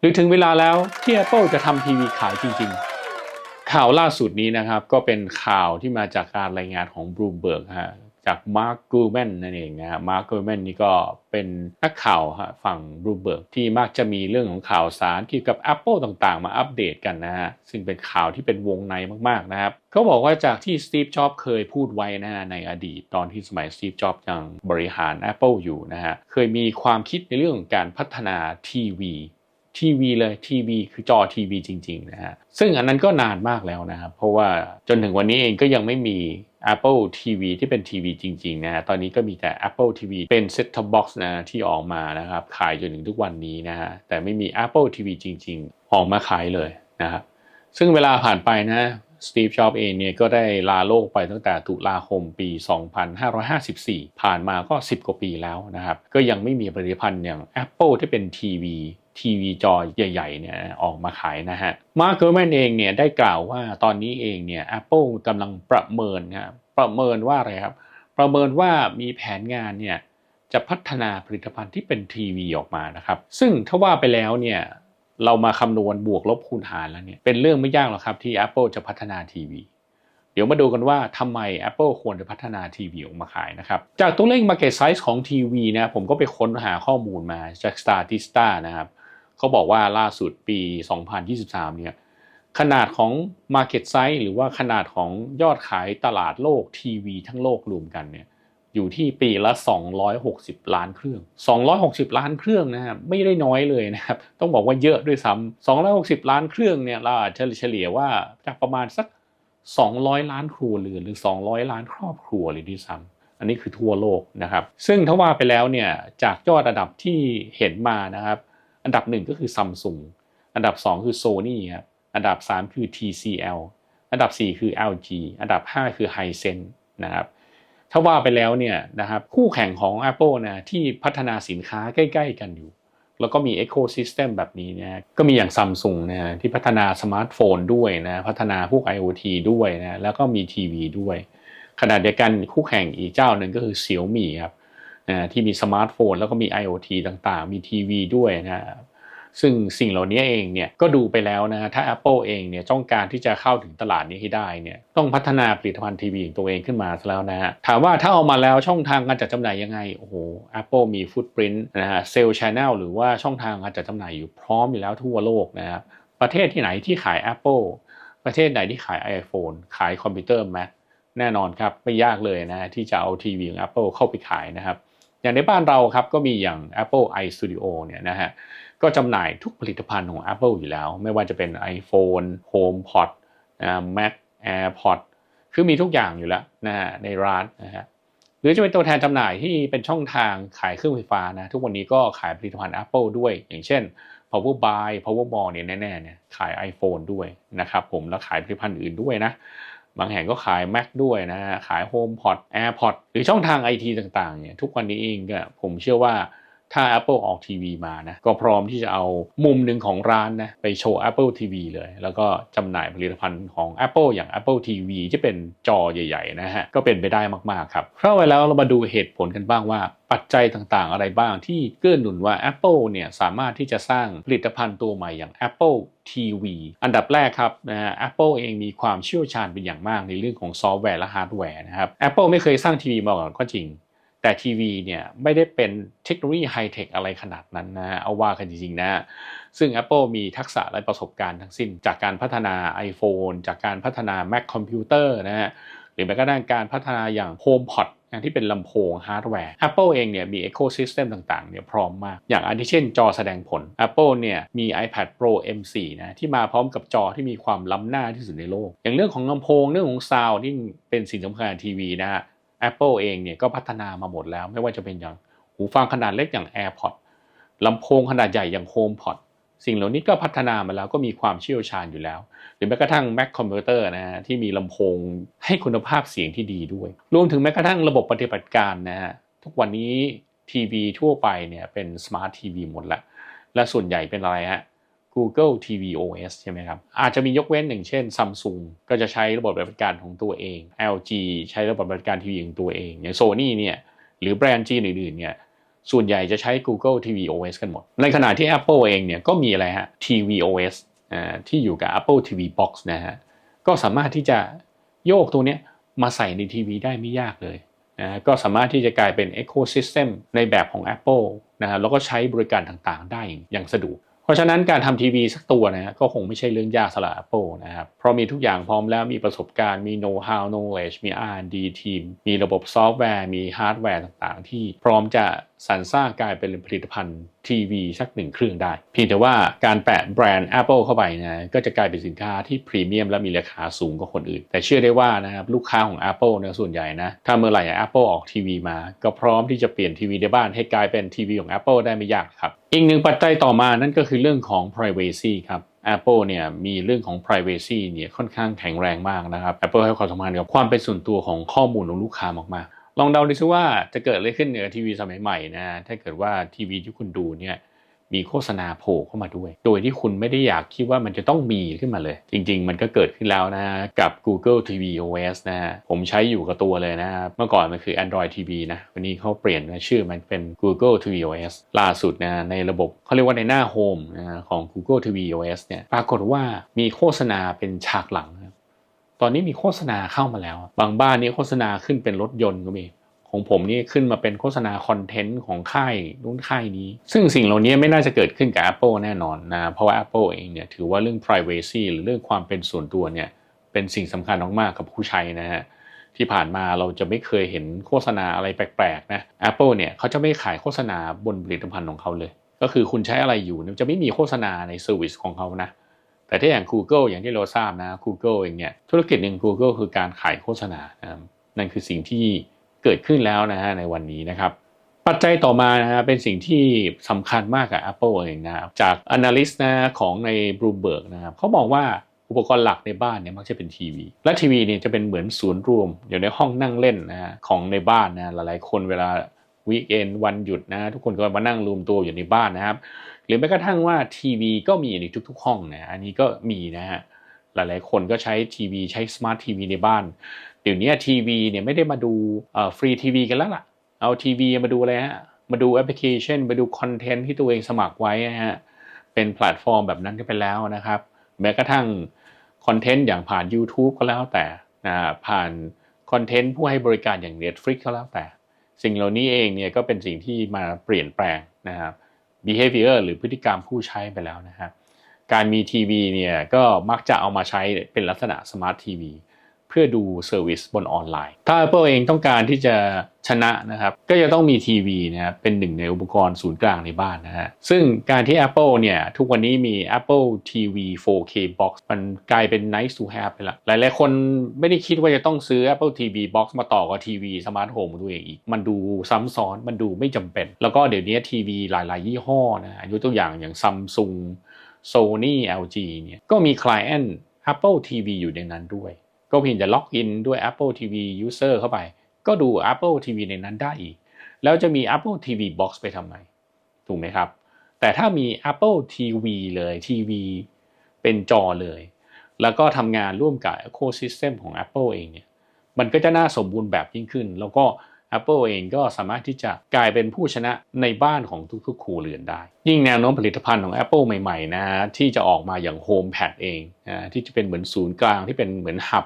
หรือถึงเวลาแล้วที่ Apple จะทำทีวีขายจริงๆ ข่าวล่าสุดนี้นะครับ ก็เป็นข่าวที่มาจากการรายงานของ Bloomberg ฮะจากมาร์คกูแมนนั่นเองนะฮะมาร์คกูแมนนี่ก็เป็นนักข่าวฮะฝั่ง Bloomberg ที่มักจะมีเรื่องของข่าวสารเกี่ยวกับ Apple ต่างๆ มาอัปเดตกันนะฮะซึ่งเป็นข่าวที่เป็นวงในมากๆนะครับเขาบอกว่าจากที่สตีฟจ็อบเคยพูดไว้นะฮะในอดีตตอนที่สมัยสตีฟจ็อบยังบริหาร Apple อยู่นะฮะเคยมีความคิดในเรื่องของการพัฒนาทีวี ทีวีเลยทีวีคือจอทีวีจริงๆนะฮะซึ่งอันนั้นก็นานมากแล้วนะครับเพราะว่าจนถึงวันนี้เองก็ยังไม่มี Apple TV ที่เป็นทีวีจริงๆนะฮะตอนนี้ก็มีแต่ Apple TV เป็น Set Top Box นะที่ออกมานะครับขายจนถึงทุกวันนี้นะฮะแต่ไม่มี Apple TV จริง ๆ ออกมาขายเลยนะครับซึ่งเวลาผ่านไปนะสตีฟจ็อบเองเนี่ยก็ได้ลาโลกไปตั้งแต่ตุลาคมปี 2554 ผ่านมาก็ 10 กว่าปีแล้วนะครับ ก็ยังไม่มีผลิตภัณฑ์อย่าง Apple ที่เป็นทีวี ทีวีจอใหญ่ๆเนี่ยออกมาขายนะฮะมาร์คเกอร์แมนเองเนี่ยได้กล่าวว่าตอนนี้เองเนี่ย Apple กำลังประเมินนะครับประเมินว่าอะไรครับ ประเมินว่ามีแผนงานเนี่ยจะพัฒนาผลิตภัณฑ์ที่เป็นทีวีออกมานะครับ ซึ่งถ้าว่าไปแล้วเนี่ยเรามาคำนวณบวกลบคูณหารแล้วเนี่ยเป็นเรื่องไม่ยากหรอกครับที่ Apple จะพัฒนาทีวีเดี๋ยวมาดูกันว่าทำไม Apple ควรจะพัฒนาทีวีออกมาขายนะครับ จากตัวเลข Market Size ของทีวีนะผมก็ไปค้นหาข้อมูลมาจาก Statista นะครับ เขาบอกว่าล่าสุดปี 2023 เนี่ยขนาดของ Market Size หรือว่าขนาดของยอดขายตลาดโลกทีวีทั้งโลกรวมกันเนี่ยอยู่ที่ปีละ 260 ล้านเครื่อง 260 ล้านเครื่องนะครับไม่ได้น้อยเลยนะครับต้องบอกว่าเยอะด้วยซ้ำ260 ล้านเครื่องเนี่ยเราอาจจะเฉลี่ยว่าจากประมาณสัก 200 ล้านครัวเรือนหรือ 200 ล้านครอบครัวเลยที่ซ้ำอันนี้คือทั่วโลกนะครับ ซึ่งถ้าว่าไปแล้วเนี่ยจากยอดระดับที่เห็นมานะครับ อันดับหนึ่งก็คือซัมซุงอันดับ2คือ Sony ครับอันดับ3คือ TCL อันดับ4คือ LG อันดับ5คือ Hisense นะครับถ้าว่าไปแล้วเนี่ยนะครับคู่แข่งของ Apple นะที่พัฒนาสินค้าใกล้ ๆ กันอยู่ แล้วก็มี Ecosystem แบบนี้นะก็มีอย่างซัมซุงนะที่พัฒนาสมาร์ทโฟนด้วยนะพัฒนาพวก IoT ด้วยนะแล้วก็มีทีวีด้วยขณะเดียวกันคู่แข่งอีกเจ้าหนึ่งก็คือ Xiaomi ครับ นะที่มีสมาร์ทโฟน แล้วก็มี IoT ต่างๆ มีทีวีด้วยนะซึ่งสิ่งเหล่านี้เองเนี่ยก็ดูไปแล้วนะถ้า Apple เองเนี่ยต้องการที่จะเข้าถึงตลาดนี้ให้ได้เนี่ยต้องพัฒนาผลิตภัณฑ์ทีวีของตัวเองขึ้นมาซะแล้วนะฮะถามว่าถ้าเอามาแล้วช่องทางการจัดจำหน่ายยังไงโอ้โห Apple มีฟุตปรินต์นะฮะเซลล์ชแนลหรือว่าช่องทางการจัดจำหน่ายอยู่พร้อมอยู่แล้วทั่วโลกนะครับประเทศที่ไหนที่ขาย Apple ประเทศไหนที่ขาย iPhone ขายคอมพิวเตอร์ Mac แน่นอนครับไม่ยากเลยนะที่จะเอาทีวีของ Apple เข้าไปขายนะครับ อย่างในบ้านเราครับก็มีอย่าง Apple iStudio เนี่ยนะฮะก็จำหน่ายทุกผลิตภัณฑ์ของ Apple อยู่แล้ว ไม่ว่าจะเป็น iPhone HomePod นะ Mac AirPod คือมีทุกอย่างอยู่แล้วนะฮะในร้านนะฮะหรือจะเป็นตัวแทนจำหน่ายที่เป็นช่องทางขายเครื่องไฟฟ้านะทุกวันนี้ก็ขายผลิตภัณฑ์ Apple ด้วย อย่างเช่น Power Buy Powerball เนี่ยแน่ๆเนี่ยขาย iPhone ด้วยนะครับผมแล้วขายผลิตภัณฑ์อื่นด้วยนะ บางแห่งก็ขาย Mac ด้วยนะฮะขาย HomePod AirPod หรือช่องทางไอทีต่างๆเนี่ยทุกวันนี้เองก็ผมเชื่อว่า ถ้า Apple ออกทีวีมานะก็พร้อมที่จะเอามุมหนึ่งของร้านนะไปโชว์ Apple TV เลย แล้วก็จำหน่ายผลิตภัณฑ์ของ Apple อย่าง Apple TV ที่เป็นจอใหญ่ๆนะฮะก็เป็นไปได้มากๆครับเข้าไปแล้วเรามาดูเหตุผลกันบ้างว่าปัจจัยต่างๆ อะไรบ้างที่เกื้อหนุนว่า Apple เนี่ยสามารถที่จะสร้างผลิตภัณฑ์ตัวใหม่อย่าง Apple TV อันดับแรกครับนะฮะ Apple เองมีความเชี่ยวชาญเป็นอย่างมากในเรื่องของซอฟต์แวร์และฮาร์ดแวร์นะครับ Apple ไม่เคยสร้างทีวีมาก่อนก็จริง แต่ทีวีเนี่ยไม่ได้เป็นเทคโนโลยีไฮเทคอะไรขนาดนั้นนะเอาว่ากันจริงๆนะซึ่ง Apple มีทักษะและประสบการณ์ทั้งสิ้น จากการพัฒนา iPhone จากการพัฒนา Mac Computer นะฮะหรือแม้กระทั่งการพัฒนาอย่าง HomePod ที่เป็นลำโพงฮาร์ดแวร์ Apple เองเนี่ยมี Ecosystem ต่างๆเนี่ยพร้อมมาก อย่างอันที่เช่นจอแสดงผล Apple เนี่ยมี iPad Pro M4 นะที่มาพร้อมกับจอที่มีความล้ำหน้าที่สุดในโลก อย่างเรื่องของลำโพงเรื่องของซาวด์ที่เป็นสิ่งสำคัญทีวีนะฮะ Apple เองเนี่ยก็พัฒนามาหมดแล้ว ไม่ว่าจะเป็นอย่างหูฟังขนาดเล็กอย่าง AirPod ลำโพงขนาดใหญ่อย่าง HomePod สิ่งเหล่านี้ก็พัฒนามาแล้วก็มีความเชี่ยวชาญอยู่แล้ว หรือแม้กระทั่ง Mac Computer นะฮะที่มีลำโพงให้คุณภาพเสียงที่ดีด้วย รวมถึงแม้กระทั่งระบบปฏิบัติการนะฮะทุกวันนี้ทีวีทั่วไปเนี่ยเป็น Smart TV หมดล้วและส่วนใหญ่เป็นอะไรฮะ Google TV OS ใช่ไหมครับ อาจจะมียกเว้นอย่งเช่น Samsung ก็จะใช้ระบบปฏิบัติการของตัวเอง LG ใช้ระบบปฏิบัติการทีวีของตัวเอง อย่าง Sony เนี่ยหรือแบรนด์จีนอื่นๆเนี่ยส่วนใหญ่จะใช้ Google TV OS กันหมด ในขณะที่ Apple เองเนี่ยก็มีอะไรฮะ TV OS อ่าที่อยู่กับ Apple TV Box นะฮะก็สามารถที่จะโยกตัวเนี้ยมาใส่ในทีวีได้ไม่ยากเลยนะก็สามารถที่จะกลายเป็น Ecosystem ในแบบของ Apple นะฮะแล้วก็ใช้บริการต่างๆ ได้อย่างสะดวก เพราะฉะนั้นการทำทีวีสักตัวนะก็คงไม่ใช่เรื่องยากสำหรับ Apple นะครับเพราะมีทุกอย่างพร้อมแล้วมีประสบการณ์มี know how knowledge มี R&D ทีม มีระบบซอฟต์แวร์ มีฮาร์ดแวร์ต่างๆ ที่พร้อมจะสรรสร้างกลายเป็นผลิตภัณฑ์ทีวีสักหนึ่งเครื่องได้เพียงแต่ว่าการแปะแบรนด์ Apple เข้าไปนะก็จะกลายเป็นสินค้าที่พรีเมียมและมีราคาสูงกว่าคนอื่น แต่เชื่อได้ว่านะครับลูกค้าของ Apple เนี่ยส่วนใหญ่นะถ้าเมื่อไหร่ Apple ออกทีวีมา ก็พร้อมที่จะเปลี่ยนทีวีในบ้านให้กลายเป็นทีวีของ Apple ได้ไม่ยากครับ อีกหนึ่งปัจจัยต่อมานั่นก็คือเรื่องของ privacy ครับ Apple เนี่ยมีเรื่องของ privacy เนี่ยค่อนข้างแข็งแรงมากนะครับ Apple ให้ความสำคัญกับความเป็นส่วนตัวของข้อมูลของลูกค้ามาก ลองเดาดูซิว่าจะเกิดอะไรขึ้นเหนือทีวีสมัยใหม่นะถ้าเกิดว่าทีวีที่คุณดูเนี่ยมีโฆษณาโผล่เข้ามาด้วย โดยที่คุณไม่ได้อยากคิดว่ามันจะต้องมีขึ้นมาเลย จริง ๆ มันก็เกิดขึ้นแล้วนะกับ Google TV OS นะผมใช้อยู่กับตัวเลยนะเมื่อก่อนมันคือ Android TV นะวันนี้เขาเปลี่ยนชื่อมันเป็น Google TV OS ล่าสุดนะในระบบเขาเรียกว่าในหน้าโฮมนะของ Google TV OS เนี่ยปรากฏว่ามีโฆษณาเป็นฉากหลัง ตอนนี้มีโฆษณาเข้ามาแล้ว บางบ้านนี้โฆษณาขึ้นเป็นรถยนต์ก็มีของผมนี่ขึ้นมาเป็นโฆษณาคอนเทนต์ของค่ายนู้นค่ายนี้ ซึ่งสิ่งเหล่านี้ไม่น่าจะเกิดขึ้นกับ Apple แน่นอนนะเพราะว่า Apple เองเนี่ยถือว่าเรื่อง privacy หรือเรื่องความเป็นส่วนตัวเนี่ยเป็นสิ่งสำคัญมากๆกับผู้ใช้นะฮะที่ผ่านมาเราจะไม่เคยเห็นโฆษณาอะไรแปลกๆนะ Apple เนี่ยเขาจะไม่ขายโฆษณาบนผลิตภัณฑ์ของเขาเลย ก็คือคุณใช้อะไรอยู่จะไม่มีโฆษณาในเซอร์วิสของเขานะ แต่ถ้าอย่าง Google อย่างที่เราทราบนะ Google เองเนี่ยธุรกิจหนึ่ง Google คือการขายโฆษณานะครับนั่นคือสิ่งที่เกิดขึ้นแล้วนะฮะในวันนี้นะครับ ปัจจัยต่อมานะฮะเป็นสิ่งที่สำคัญมากกับ Apple เองนะจาก Analyst นะของใน Bloomberg นะครับเขาบอกว่าอุปกรณ์หลักในบ้านเนี่ยมักจะเป็นทีวี และทีวีเนี่ยจะเป็นเหมือนศูนย์รวม อยู่ในห้องนั่งเล่นนะฮะของในบ้านนะหลายๆคนเวลาวีคเอนวันหยุดนะทุกคนก็มานั่งรวมตัวอยู่ในบ้านนะครับ หรือแม้กระทั่งว่าทีวีก็มีในทุกๆ ห้องนะอันนี้ก็มีนะฮะหลายๆ คนก็ใช้ทีวีใช้สมาร์ททีวีในบ้าน เดี๋ยวนี้ทีวีเนี่ยไม่ได้มาดูฟรีทีวีกันแล้วล่ะ เอาทีวีมาดูอะไรฮะมาดูแอปพลิเคชัน มาดูคอนเทนต์ที่ตัวเองสมัครไว้นะฮะเป็นแพลตฟอร์มแบบนั้นก็ไปแล้วนะครับ แม้กระทั่งคอนเทนต์อย่างผ่าน YouTube ก็แล้วแต่นะผ่านคอนเทนต์ผู้ให้บริการอย่าง Netflix ก็แล้วแต่ สิ่งเหล่านี้เองเนี่ยก็เป็นสิ่งที่มาเปลี่ยนแปลงนะครับ behavior หรือพฤติกรรมผู้ใช้ไปแล้วนะครับการมีทีวีเนี่ยก็มักจะเอามาใช้เป็นลักษณะสมาร์ททีวี พื่อดูเซอร์วิสบนออนไลน์ ถ้า Apple เองต้องการที่จะชนะนะครับ ก็จะต้องมีทีวีนะครับเป็นหนึ่งในอุปกรณ์ศูนย์กลางในบ้านนะฮะ ซึ่งการที่ Apple เนี่ยทุกวันนี้มี Apple TV 4K Box มันกลายเป็น nice to have ไปละ หลายๆคนไม่ได้คิดว่าจะต้องซื้อ Apple TV Box มาต่อกับทีวีสมาร์ทโฮมของตัวเองอีก มันดูซ้ำซ้อน มันดูไม่จำเป็น แล้วก็เดี๋ยวนี้ทีวีหลาย ๆ ยี่ห้อนะยกตัวอย่างอย่าง Samsung Sony LG เนี่ยก็มี client Apple TV อยู่ในนั้นด้วย ก็เพียงจะล็อกอินด้วย Apple TV User เข้าไป ก็ดู Apple TV ในนั้นได้อีก แล้วจะมี Apple TV Box ไปทำไม ถูกไหมครับ แต่ถ้ามี Apple TV เลยทีวีเป็นจอเลย แล้วก็ทำงานร่วมกับ Ecosystem ของ Apple เองเนี่ย มันก็จะน่าสมบูรณ์แบบยิ่งขึ้น แล้วก็ Apple เองก็สามารถที่จะกลายเป็นผู้ชนะในบ้านของทุกๆครัวเรือนได้ ยิ่งแนวโน้มผลิตภัณฑ์ของ Apple ใหม่ๆนะที่จะออกมาอย่าง HomePad เองนะที่จะเป็นเหมือนศูนย์กลางที่เป็นเหมือนหับ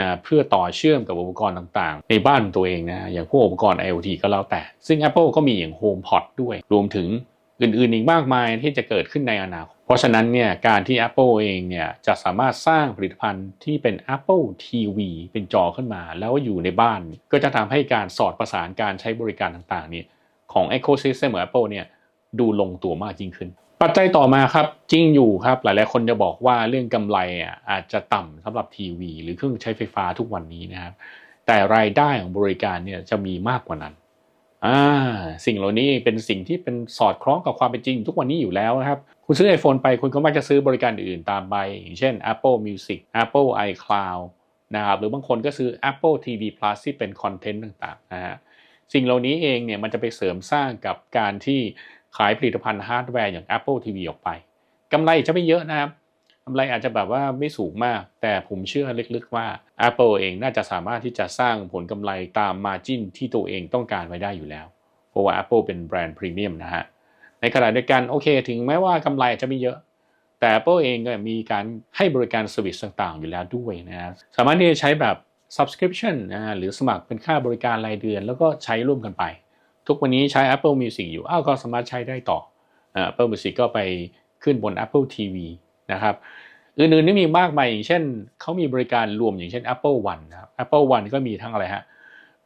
นะเพื่อต่อเชื่อมกับอุปกรณ์ต่างๆ ในบ้านตัวเองนะอย่างพวกอุปกรณ์ IoT ก็แล้วแต่ ซึ่ง Apple ก็มีอย่าง HomePod ด้วย รวมถึงอื่นๆอีกมากมายที่จะเกิดขึ้นในอนาคต เพราะฉะนั้นเนี่ยการที่ Apple เองเนี่ยจะสามารถสร้างผลิตภัณฑ์ที่เป็น Apple TV เป็นจอขึ้นมา แล้วอยู่ในบ้าน ก็จะทำให้การสอดประสานการใช้บริการต่างๆเนี่ยของ Ecosystem ของ Apple เนี่ยดูลงตัวมากยิ่งขึ้น ปัจจัยต่อมาครับจริงอยู่ครับหลายๆ คนจะบอกว่าเรื่องกำไรอะอาจจะต่ำสำหรับทีวี หรือเครื่องใช้ไฟฟ้าทุกวันนี้นะครับ แต่รายได้ของบริการเนี่ยจะมีมากกว่านั้นอ่าสิ่งเหล่านี้เป็นสิ่งที่เป็นสอดคล้องกับความเป็นจริงทุกวันนี้อยู่แล้วนะครับ คุณซื้อ iPhone ไปคุณก็มักจะซื้อบริการอื่นตามไปอย่างเช่น Apple Music Apple iCloud นะครับหรือบางคนก็ซื้อ Apple TV Plus ที่เป็นคอนเทนต์ต่างๆนะฮะสิ่งเหล่านี้เองเนี่ยมันจะไปเสริมสร้างกับการที่ ขายผลิตภัณฑ์ฮาร์ดแวร์อย่าง Apple TV ออกไปกำไรจะไม่เยอะนะครับกำไรอาจจะแบบว่าไม่สูงมาก แต่ผมเชื่อลึกๆว่า Apple เองน่าจะสามารถที่จะสร้างผลกำไรตาม Margin ที่ตัวเองต้องการไว้ได้อยู่แล้วผราะว่า Apple เป็นแบรนด์พรีเมียมนะฮะในขณะเดียวกันโอเคถึงแม้ว่ากำไรจะไม่เยอะ แต่ Apple เองก็มีการให้บริการสวิสต่างๆ อยู่แล้วด้วยนะฮะสามารถที่จะใช้แบบ subscription นะฮะหรือสมัครเป็นค่าบริการรายเดือน แล้วก็ใช้ร่วมกันไป ทุกวันนี้ใช้ Apple Music อยู่อ้าวก็สามารถใช้ได้ต่ออ Apple Music ก็ไปขึ้นบน Apple TV นะครับอื่นๆนี่มีมากมายอย่างเช่นเขามีบริการรวมอย่างเช่น Apple One นะครับ Apple One ก็มีทั้งอะไรฮะ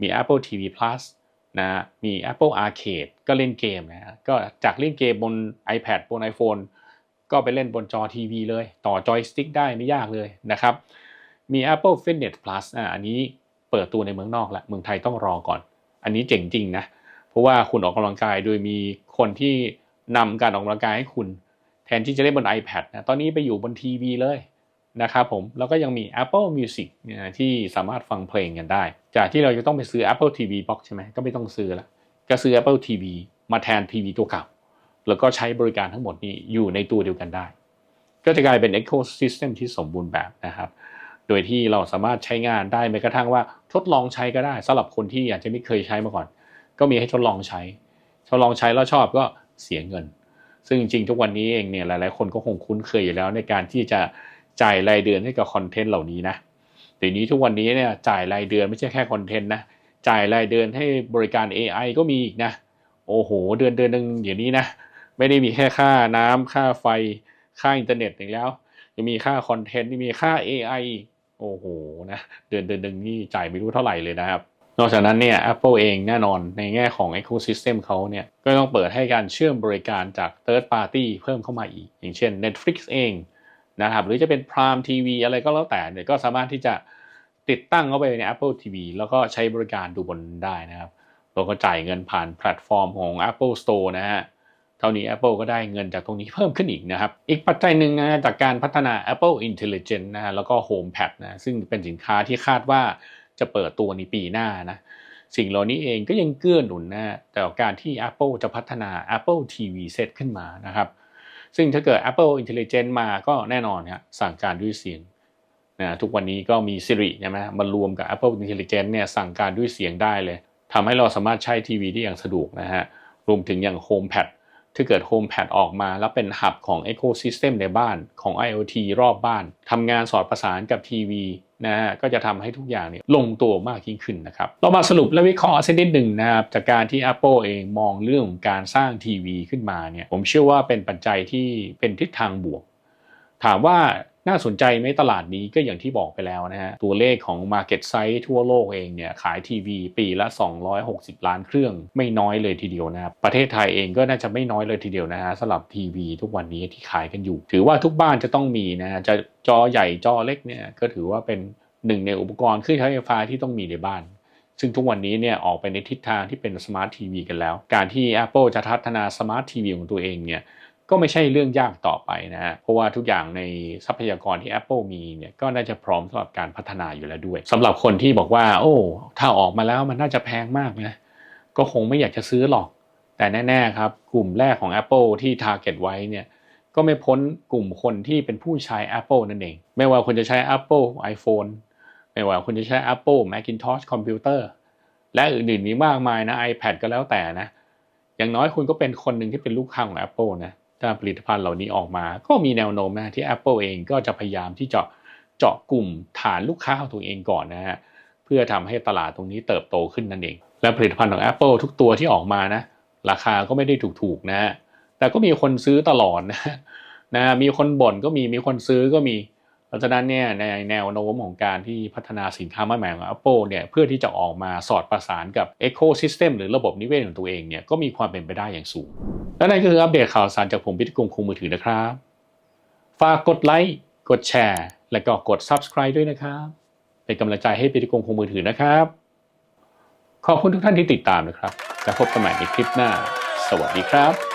มี Apple TV Plus นะมี Apple Arcade ก็เล่นเกมนะก็จากเล่นเกมบน iPad บน iPhone ก็ไปเล่นบนจอทีวีเลย ต่อจอยสติ๊กได้ไม่ยากเลยนะครับ มี Apple Fitness Plus อะอันนี้เปิดตัวในเมืองนอกแล้วเมืองไทยต้องรอก่อน อันนี้เจ๋งจริงนะ เพราะว่าคุณออกกำลังกายโดยมีคนที่นำการออกกำลังกายให้คุณ แทนที่จะเล่นบน iPad นะตอนนี้ไปอยู่บนทีวีเลยนะครับผมแล้วก็ยังมี Apple Music เนี่ยที่สามารถฟังเพลงกันได้ จากที่เราจะต้องไปซื้อ Apple TV Box ใช่ไหมก็ไม่ต้องซื้อละก็ซื้อ Apple TV มาแทนทีวีตัวเก่าแล้วก็ใช้บริการทั้งหมดนี้อยู่ในตัวเดียวกันได้ ก็จะกลายเป็น ecosystem ที่สมบูรณ์แบบนะครับ โดยที่เราสามารถใช้งานได้แม้กระทั่งว่าทดลองใช้ก็ได้สำหรับคนที่อาจจะไม่เคยใช้มาก่อน ก็มีให้ทดลองใช้ ทดลองใช้แล้วชอบก็เสียเงิน ซึ่งจริงๆทุกวันนี้เองเนี่ยหลายๆคนก็คงคุ้นเคยอยู่แล้วในการที่จะจ่ายรายเดือนให้กับคอนเทนต์เหล่านี้นะเดี๋ยวนี้ทุกวันนี้เนี่ยจ่ายรายเดือนไม่ใช่แค่คอนเทนต์นะจ่ายรายเดือนให้บริการ AI ก็มีอีกนะโอ้โห เดือนเดือนหนึ่งเดี๋ยวนี้นะไม่ได้มีแค่ค่าน้ำค่าไฟค่าอินเทอร์เน็ตอย่างแล้วยังมีค่าคอนเทนต์มีค่า AI อีกโอ้โหนะเดือนเดือนหนึ่งนี่จ่ายไม่รู้เท่าไหร่เลยนะครับ นอกจากนั้นเนี่ย Apple เองแน่นอนในแง่ของ Ecosystem เขาเนี่ย ก็ต้องเปิดให้การเชื่อมบริการจาก Third Party เพิ่มเข้ามาอีก อย่างเช่น Netflix เองนะครับหรือจะเป็น Prime TV อะไรก็แล้วแต่เนี่ยก็สามารถที่จะติดตั้งเข้าไปใน Apple TV แล้วก็ใช้บริการดูบนได้นะครับเราก็จ่ายเงินผ่านแพลตฟอร์มของ Apple Store นะฮะเท่านี้ Apple ก็ได้เงินจากตรงนี้เพิ่มขึ้นอีกนะครับ อีกปัจจัยหนึ่งนะจากการพัฒนา Apple Intelligence นะฮะแล้วก็ HomePad นะซึ่งเป็นสินค้าที่คาดว่า จะเปิดตัวในปีหน้านะสิ่งเหล่านี้เองก็ยังเกื้อหนุนนะแต่การที่ Apple จะพัฒนา Apple TV Set ขึ้นมานะครับ ซึ่งถ้าเกิด Apple Intelligence มาก็แน่นอนครับสั่งการด้วยเสียงนะทุกวันนี้ก็มี Siri ใช่ไหมมารวมกับ Apple Intelligence เนี่ยสั่งการด้วยเสียงได้เลยทำให้เราสามารถใช้ทีวีได้อย่างสะดวกนะฮะรวมถึงอย่าง HomePad ถ้าเกิด HomePad ออกมาแล้วเป็นหับของ Ecosystem ในบ้านของ IoT รอบบ้านทำงานสอดประสานกับทีวี นะฮะก็จะทำให้ทุกอย่างเนี่ยลงตัวมากยิ่งขึ้นนะครับ เรามาสรุปและวิเคราะห์สักนิดหนึ่งนะครับจากการที่ Apple เองมองเรื่องของการสร้างทีวีขึ้นมาเนี่ยผมเชื่อว่าเป็นปัจจัยที่เป็นทิศทางบวก ถามว่า น่าสนใจไหมตลาดนี้ก็อย่างที่บอกไปแล้วนะฮะ ตัวเลขของ Market Size ทั่วโลกเองเนี่ยขายทีวีปีละ 260 ล้านเครื่องไม่น้อยเลยทีเดียวนะครับ ประเทศไทยเองก็น่าจะไม่น้อยเลยทีเดียวนะฮะสำหรับทีวีทุกวันนี้ที่ขายกันอยู่ ถือว่าทุกบ้านจะต้องมีนะจะจอใหญ่จอเล็กเนี่ยก็ถือว่าเป็นหนึ่งในอุปกรณ์เครื่องใช้ไฟฟ้าที่ต้องมีในบ้านซึ่งทุกวันนี้เนี่ยออกไปในทิศทางที่เป็นสมาร์ททีวีกันแล้ว การที่ Apple จะพัฒนาสมาร์ททีวีของตัวเองเนี่ย ก็ไม่ใช่เรื่องยากต่อไปนะฮะเพราะว่าทุกอย่างในทรัพยากรที่ Apple มีเนี่ยก็น่าจะพร้อมสำหรับการพัฒนาอยู่แล้วด้วยสำหรับคนที่บอกว่า โอ้ ถ้าออกมาแล้วมันน่าจะแพงมากนะก็คงไม่อยากจะซื้อหรอก แต่แน่ๆครับ กลุ่มแรกของ Apple ที่ target ไว้เนี่ยก็ไม่พ้นกลุ่มคนที่เป็นผู้ใช้ Apple นั่นเอง ไม่ว่าคุณจะใช้ Apple iPhone ไม่ว่าคุณจะใช้ Apple Macintosh Computer และอื่นๆมีมากมายนะ iPad ก็แล้วแต่นะอย่างน้อยคุณก็เป็นคนหนึ่งที่เป็นลูกค้าของ Apple นะ ถ้าผลิตภัณฑ์เหล่านี้ออกมา ก็มีแนวโน้มนะที่ Apple เองก็จะพยายามที่จะเจาะกลุ่มฐานลูกค้าของตัวเองก่อนนะฮะเพื่อทำให้ตลาดตรงนี้เติบโตขึ้นนั่นเอง และผลิตภัณฑ์ของ Apple ทุกตัวที่ออกมานะราคาก็ไม่ได้ถูกๆนะฮะแต่ก็มีคนซื้อตลอดนะนะมีคนบ่นก็มีมีคนซื้อก็มี เพราะฉะนั้นเนี่ยในแนวโน้มของการที่พัฒนาสินค้าใหม่ๆของ Apple เนี่ยเพื่อที่จะออกมาสอดประสานกับ Ecosystem หรือระบบนิเวศของตัวเองเนี่ยก็มีความเป็นไปได้อย่างสูง และนั่นก็คืออัปเดตข่าวสารจากผมพิทิกรคงมือถือนะครับ ฝากกดไลค์กดแชร์ และก็กด Subscribe ด้วยนะครับ เป็นกำลังใจให้พิทิกรคงมือถือนะครับ ขอบคุณทุกท่านที่ติดตามนะครับ แล้วพบกันใหม่ในคลิปหน้า สวัสดีครับ